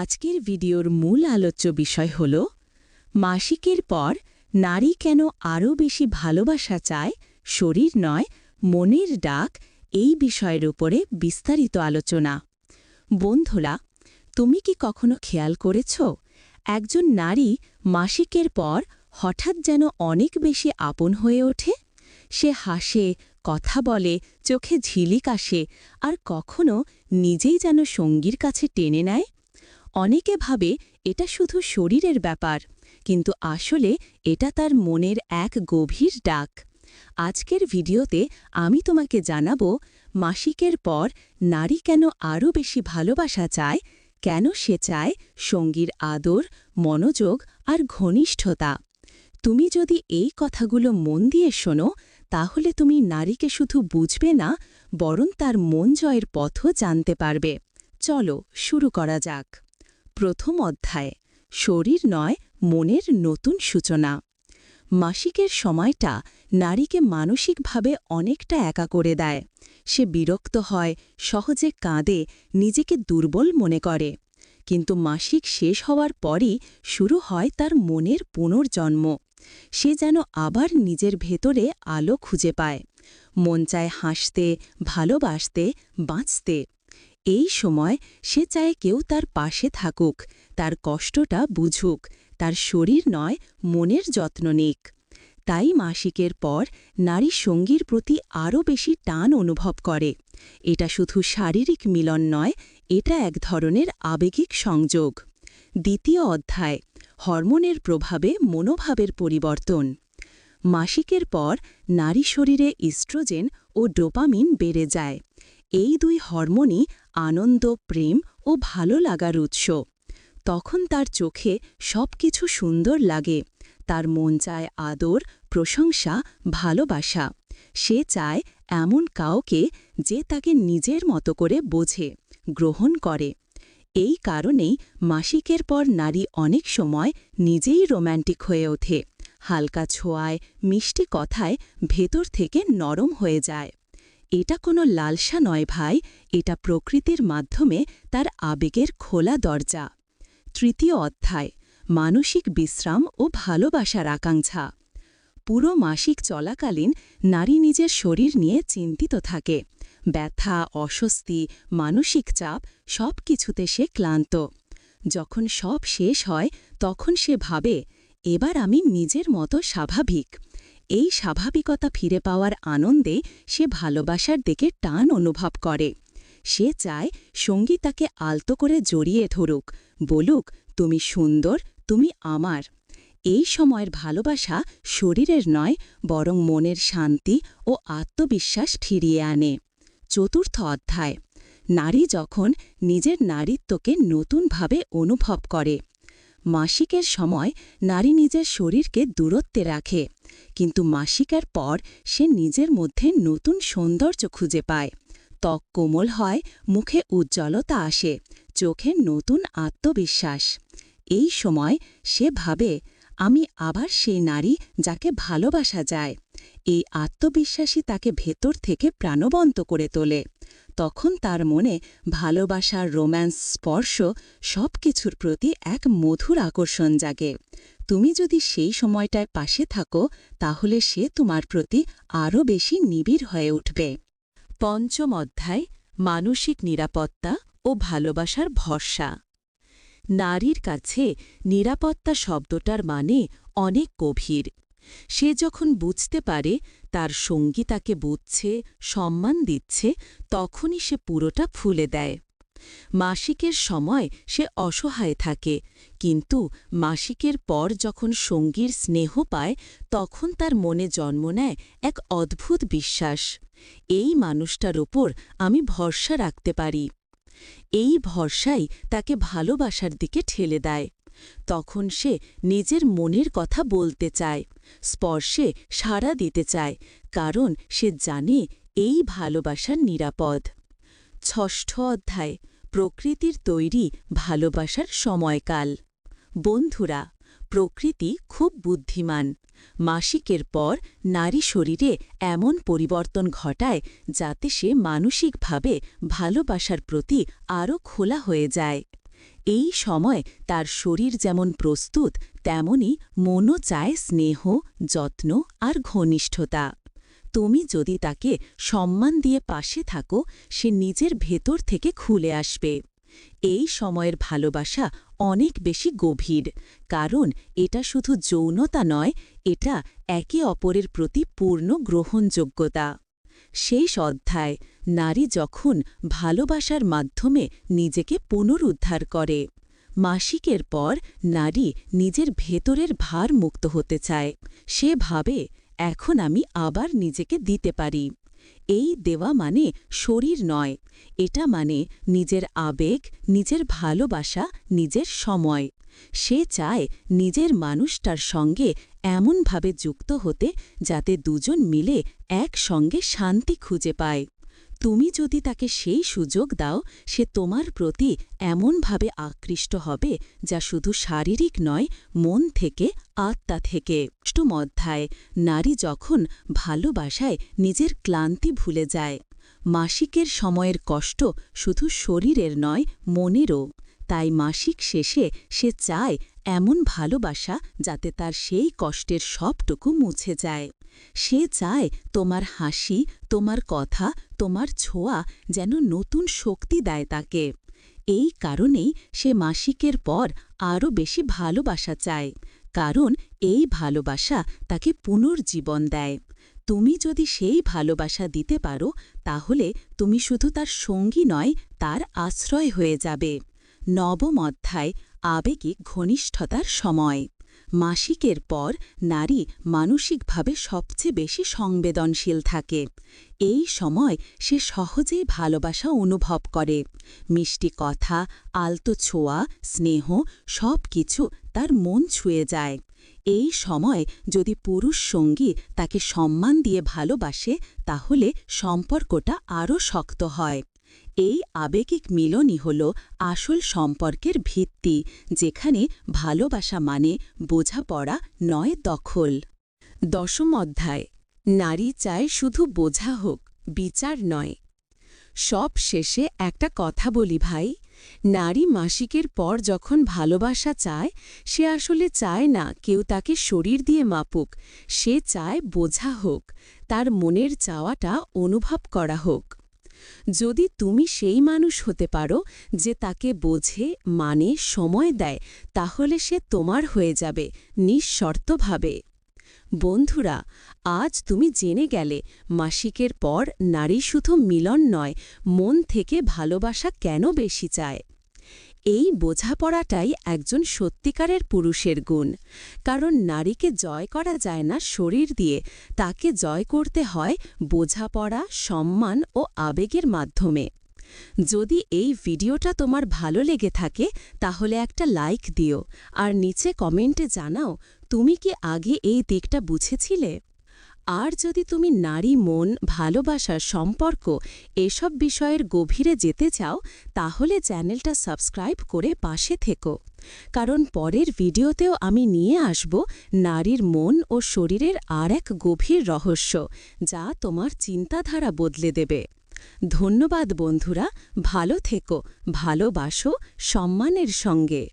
আজকের ভিডিওর মূল আলোচ্য বিষয় হল, মাসিকের পর নারী কেন আরও বেশি ভালোবাসা চায়, শরীর নয়, মনের ডাক, এই বিষয়ের উপরে বিস্তারিত আলোচনা। বন্ধুরা, তুমি কি কখনো খেয়াল করেছ? একজন নারী মাসিকের পর হঠাৎ যেন অনেক বেশি আপন হয়ে ওঠে? সে হাসে, কথা বলে, চোখে ঝিলিক আসে, আর কখনো নিজেই যেন সঙ্গীর কাছে টেনে নেয়? অনেকে ভাবে এটা শুধু শরীরের ব্যাপার, কিন্তু আসলে এটা তার মনের এক গভীর ডাক। আজকের ভিডিওতে আমি তোমাকে জানাব, মাসিকের পর নারী কেন আরও বেশি ভালোবাসা চায়, কেন সে চায় সঙ্গীর আদর, মনোযোগ আর ঘনিষ্ঠতা। তুমি যদি এই কথাগুলো মন দিয়ে শোনো, তাহলে তুমি নারীকে শুধু বুঝবে না, বরং তার মন জয়ের পথও জানতে পারবে। চলো শুরু করা যাক। প্রথম অধ্যায়, শরীর নয়, মনের নতুন সূচনা। মাসিকের সময়টা নারীকে মানসিকভাবে অনেকটা একা করে দেয়। সে বিরক্ত হয়, সহজে কাঁদে, নিজেকে দুর্বল মনে করে। কিন্তু মাসিক শেষ হওয়ার পরই শুরু হয় তার মনের পুনর্জন্ম। সে যেন আবার নিজের ভেতরে আলো খুঁজে পায়। মন চায় হাসতে, ভালোবাসতে, বাঁচতে। এই সময় সে চায় কেউ তার পাশে থাকুক, তার কষ্টটা বুঝুক, তার শরীর নয়, মনের যত্ন নিক। তাই মাসিকের পর নারী সঙ্গীর প্রতি আরও বেশি টান অনুভব করে। এটা শুধু শারীরিক মিলন নয়, এটা এক ধরনের আবেগিক সংযোগ। দ্বিতীয় অধ্যায়, হরমোনের প্রভাবে মনোভাবের পরিবর্তন। মাসিকের পর নারী শরীরে ইস্ট্রোজেন ও ডোপামিন বেড়ে যায়। এই দুই হরমোনই আনন্দ, প্রেম ও ভালো লাগার উৎস। তখন তার চোখে সব কিছু সুন্দর লাগে। তার মন চায় আদর, প্রশংসা, ভালোবাসা। সে চায় এমন কাউকে যে তাকে নিজের মতো করে বোঝে, গ্রহণ করে। এই কারণেই মাসিকের পর নারী অনেক সময় নিজেই রোম্যান্টিক হয়ে ওঠে। হালকা ছোঁয়ায়, মিষ্টি কথায় ভেতর থেকে নরম হয়ে যায়। এটা কোনো লালসা নয় ভাই, এটা প্রকৃতির মাধ্যমে তার আবেগের খোলা দরজা। তৃতীয় অধ্যায়, মানসিক বিশ্রাম ও ভালোবাসার আকাঙ্ক্ষা। পুরো মাসিক চলাকালীন নারী নিজের শরীর নিয়ে চিন্তিত থাকে। ব্যথা, অস্বস্তি, মানসিক চাপ সব কিছুতে সে ক্লান্ত। যখন সব শেষ হয়, তখন সে ভাবে, এবার আমি নিজের মতো স্বাভাবিক। এই স্বাভাবিকতা ফিরে পাওয়ার আনন্দে সে ভালোবাসার দিকে টান অনুভব করে। সে চায় সঙ্গী তাকে আলতো করে জড়িয়ে ধরুক, বলুক, তুমি সুন্দর, তুমি আমার। এই সময়ের ভালোবাসা শরীরের নয়, বরং মনের শান্তি ও আত্মবিশ্বাস ফিরিয়ে আনে। চতুর্থ অধ্যায়। নারী যখন নিজের নারীত্বকে নতুনভাবে অনুভব করে মাসিকের সময় নারী নিজের শরীরকে দূরত্বে রাখে, কিন্তু মাসিকের পর সে নিজের মধ্যে নতুন সৌন্দর্য খুঁজে পায়। ত্বক কোমল হয়, মুখে উজ্জ্বলতা আসে, চোখে নতুন আত্মবিশ্বাস। এই সময় সে ভাবে আমি আবার সেই নারী যাকে ভালোবাসা যায়। এই আত্মবিশ্বাসী তাকে ভেতর থেকে প্রাণবন্ত করে তোলে। তখন তার মনে ভালোবাসার রোম্যান্স, স্পর্শ সব কিছুর প্রতি এক মধুর আকর্ষণ জাগে। তুমি যদি সেই সময়টায় পাশে থাকো, তাহলে সে তোমার প্রতি আরও বেশি নিবিড় হয়ে উঠবে। পঞ্চম অধ্যায়, মানসিক নিরাপত্তা ও ভালোবাসার ভরসা। নারীর কাছে নিরাপত্তা শব্দটার মানে অনেক গভীর। সে যখন বুঝতে পারে, তার সঙ্গী তাকে বুঝছে, সম্মান দিচ্ছে, তখনই সে পুরোটা ফুলে দেয়। মাসিকের সময় সে অসহায় থাকে, কিন্তু মাসিকের পর যখন সঙ্গীর স্নেহ পায়, তখন তার মনে জন্ম নেয় এক অদ্ভুত বিশ্বাস। এই মানুষটার ওপর আমি ভরসা রাখতে পারি। এই ভরসাই তাকে ভালোবাসার দিকে ঠেলে দেয়। তখন সে নিজের মনের কথা বলতে চায়, স্পর্শে সাড়া দিতে চায়, কারণ সে জানে এই ভালোবাসার নিরাপদ। ষষ্ঠ অধ্যায়, প্রকৃতির তৈরি ভালোবাসার সময়কাল। বন্ধুরা, প্রকৃতি খুব বুদ্ধিমান। মাসিকের পর নারী শরীরে এমন পরিবর্তন ঘটায় যাতে সে মানসিকভাবে ভালোবাসার প্রতি আরও খোলা হয়ে যায়। এই সময় তার শরীর যেমন প্রস্তুত, তেমনি মনও চায় স্নেহ, যত্ন আর ঘনিষ্ঠতা। তুমি যদি তাকে সম্মান দিয়ে পাশে থাকো, সে নিজের ভেতর থেকে খুলে আসবে। এই সময়ের ভালোবাসা অনেক বেশি গভীর, কারণ এটা শুধু যৌনতা নয়, এটা একে অপরের প্রতি পূর্ণ গ্রহণযোগ্যতা। শেষ অধ্যায়, নারী যখন ভালোবাসার মাধ্যমে নিজেকে পুনরুদ্ধার করে, মাসিকের পর নারী নিজের ভেতরের ভার মুক্ত হতে চায়। সে ভাবে, এখন আমি আবার নিজেকে দিতে পারি। এই দেওয়া মানে শরীর নয়। এটা মানে নিজের আবেগ, নিজের ভালোবাসা, নিজের সময়। সে চায় নিজের মানুষটার সঙ্গে এমনভাবে যুক্ত হতে যাতে দুজন মিলে একসঙ্গে শান্তি খুঁজে পায়। তুমি যদি তাকে সেই সুযোগ দাও, সে তোমার প্রতি এমনভাবে আকৃষ্ট হবে যা শুধু শারীরিক নয়, মন থেকে, আত্মা থেকে। অধ্যায়, নারী যখন ভালোবাসায় নিজের ক্লান্তি ভুলে যায়, মাসিকের সময়ের কষ্ট শুধু শরীরের নয়, মনেরও। তাই মাসিক শেষে সে চায় এমন ভালোবাসা যাতে তার সেই কষ্টের সবটুকু মুছে যায়। সে চায় তোমার হাসি, তোমার কথা তোমার ছোঁয়া যেন নতুন শক্তি দেয় তাকে। এই কারণেই সে মাসিকের পর আরও বেশি ভালোবাসা চায়, কারণ এই ভালোবাসা তাকে পুনর্জীবন দেয়। তুমি যদি সেই ভালোবাসা দিতে পারো, তাহলে তুমি শুধু তার সঙ্গী নয়, তার আশ্রয় হয়ে যাবে। নবম অধ্যায় আবেগিক ঘনিষ্ঠতার সময়। মাসিকের পর নারী মানসিকভাবে সবচেয়ে বেশি সংবেদনশীল থাকে। এই সময় সে সহজেই ভালোবাসা অনুভব করে। মিষ্টি কথা, আলতো ছোঁয়া, স্নেহ সব কিছু তার মন ছুঁয়ে যায়। এই সময় যদি পুরুষ সঙ্গী তাকে সম্মান দিয়ে ভালোবাসে, তাহলে সম্পর্কটা আরও শক্ত হয়। এই আবেগিক মিলনই হল আসল সম্পর্কের ভিত্তি, যেখানে ভালোবাসা মানে বোঝাপড়া, নয় দখল। দশম অধ্যায়। নারী চায় শুধু বোঝা হোক, বিচার নয়। সব শেষে একটা কথা বলি ভাই, নারী মাসিকের পর যখন ভালোবাসা চায়, সে আসলে চায় না কেউ তাকে শরীর দিয়ে মাপুক, সে চায় বোঝা হোক, তার মনের চাওয়াটা অনুভব করা হোক। যদি তুমি সেই মানুষ হতে পারো যে তাকে বোঝে মানে সময় দেয়, তাহলে সে তোমার হয়ে যাবে, নিঃশর্তভাবে। বন্ধুরা, আজ তুমি জেনে গেলে, মাসিকের পর নারী শুধু মিলন নয়, মন থেকে ভালোবাসা কেন বেশি চায়? এই বোঝাপড়াটাই একজন সত্যিকারের পুরুষের গুণ। কারণ নারীকে জয় করা যায় না শরীর দিয়ে, তাকে জয় করতে হয় বোঝাপড়া, সম্মান ও আবেগের মাধ্যমে। যদি এই ভিডিওটা তোমার ভালো লেগে থাকে, তাহলে একটা লাইক দিও, আর নিচে কমেন্টে জানাও, তুমি কি আগে এই দিকটা বুঝেছিলে? আর যদি তুমি নারী মন, ভালোবাসার সম্পর্ক এসব বিষয়ের গভীরে যেতে চাও, তাহলে চ্যানেলটা সাবস্ক্রাইব করে পাশে থেকো। কারণ পরের ভিডিওতেও আমি নিয়ে আসব নারীর মন ও শরীরের আর এক গভীর রহস্য, যা তোমার চিন্তাধারা বদলে দেবে। ধন্যবাদ বন্ধুরা, ভালো থেকো, ভালোবাসো, সম্মানের সঙ্গে।